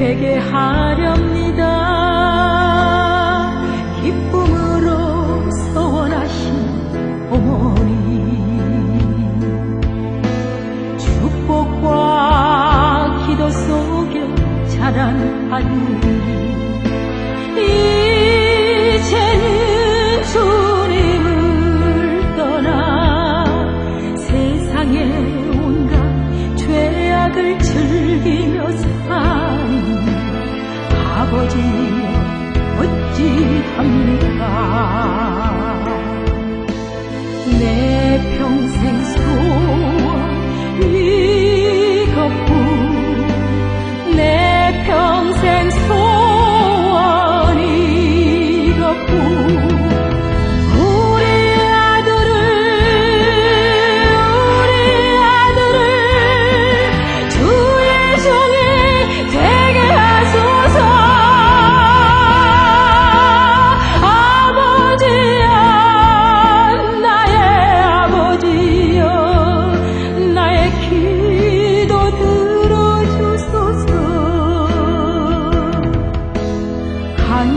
되게 하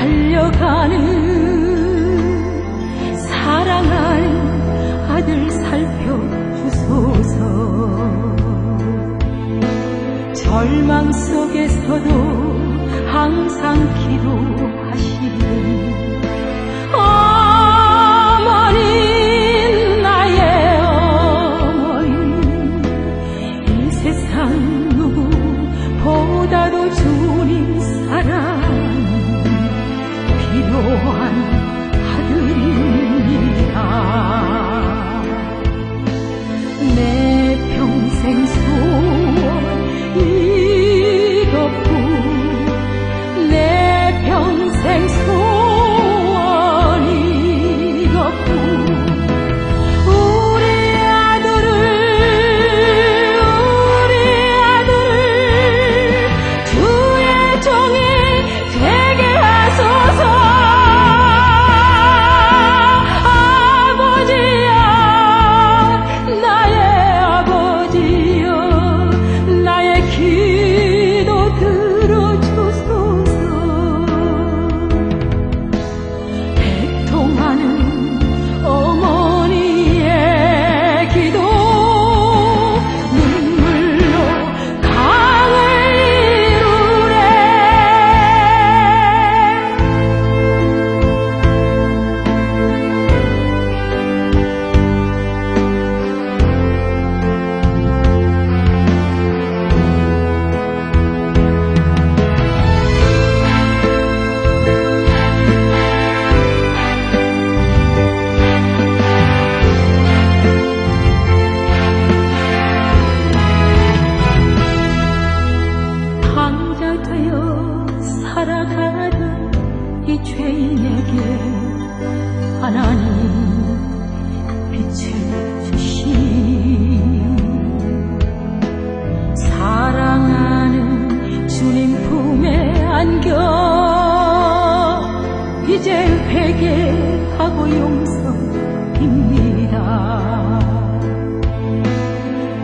달려가는 사랑하는 아들 살펴주소서. 절망 속에서도 항상 기도하시는 어머니 啊。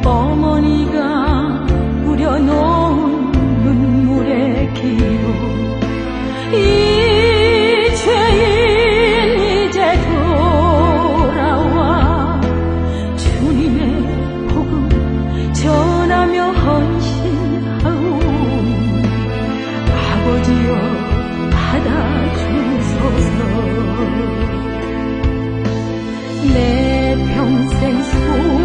어머니가 우려놓은 눈물의 기록 이죄인 이제 돌아와. 주님의 복음 전하며 헌신하오. 아버지여 받아주소서. 내 的永生苦。